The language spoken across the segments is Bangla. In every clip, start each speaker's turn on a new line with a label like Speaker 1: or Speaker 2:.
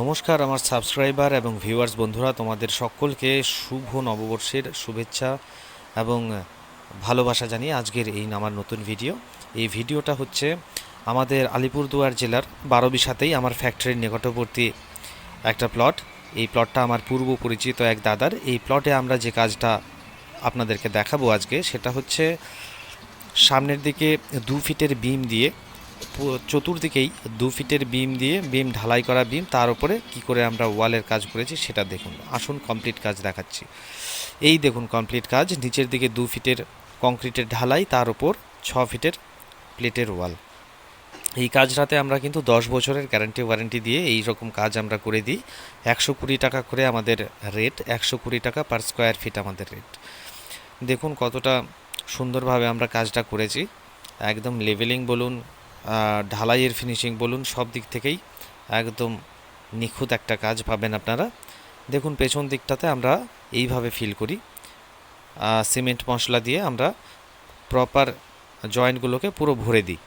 Speaker 1: নমস্কার, আমার সাবস্ক্রাইবার এবং ভিউয়ার্স বন্ধুরা, তোমাদের সকলকে শুভ নববর্ষের শুভেচ্ছা এবং ভালোবাসা জানিয়ে আজকের এই আমার নতুন ভিডিও এই ভিডিওটা হচ্ছে আমাদের আলিপুরদুয়ার জেলার বারোবিশাতেই আমার ফ্যাক্টরির নিকটবর্তী একটা প্লট এই প্লটটা আমার পূর্ব পরিচিত এক দাদার। এই প্লটে আমরা যে কাজটা আপনাদেরকে দেখাবো আজকে, সেটা হচ্ছে সামনের দিকে দু ফিটের বিম দিয়ে চতুর্দিকেই দু ফিটের বিম দিয়ে, বিম ঢালাই করা বিম, তার উপরে কি করে আমরা ওয়ালের কাজ করেছি সেটা দেখুন। আসুন কমপ্লিট কাজ দেখাচ্ছি। এই দেখুন কমপ্লিট কাজ, নিচের দিকে দু ফিটের কংক্রিটের ঢালাই, তার উপর ছ ফিটের প্লেটের ওয়াল। এই কাজটাতে আমরা কিন্তু দশ বছরের গ্যারান্টি ওয়ারেন্টি দিয়ে এই রকম কাজ আমরা করে দিই। একশো কুড়ি টাকা করে আমাদের রেট একশো কুড়ি টাকা পার স্কোয়ার ফিট আমাদের রেট দেখুন কতটা সুন্দরভাবে আমরা কাজটা করেছি। একদম লেভেলিং বলুন ঢালাইয়ের ফিনিশিং বলুন, সব দিক থেকেই একদম নিখুঁত একটা কাজ পাবেন আপনারা। দেখুন, পেছন দিকটাতে আমরা এইভাবে ফিল করি। সিমেন্ট মশলা দিয়ে আমরা প্রপার জয়েন্টগুলোকে পুরো ভরে দিই।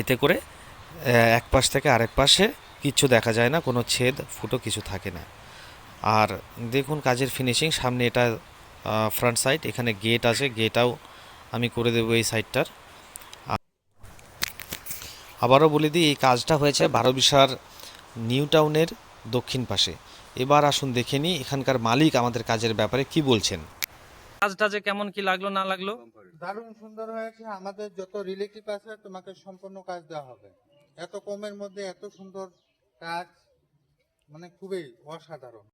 Speaker 1: এতে করে এক পাশ থেকে আরেক পাশে কিচ্ছু দেখা যায় না, কোনো ছেদ, ফুটো কিছু থাকে না। আর দেখুন, কাজের ফিনিশিং সামনে এটা ফ্রন্ট সাইড এখানে গেট আছে গেটাও আমি করে দেবো এই সাইডটার আবারও বলে দিই এই কাজটা হয়েছে বারোবিশার নিউ টাউনের দক্ষিণ পাশে। এবার আসুন দেখে নিই এখানকার মালিক আমাদের কাজের ব্যাপারে কি বলছেন।
Speaker 2: কাজটা যে কেমন কি লাগল না লাগল?
Speaker 3: দারুণ সুন্দর হয়েছে। আমাদের যত রিলেটিভ আছে তোমাকে সম্পূর্ণ কাজ দেওয়া হবে। এত কমের মধ্যে এত সুন্দর কাজ মানে খুবই অসাধারণ।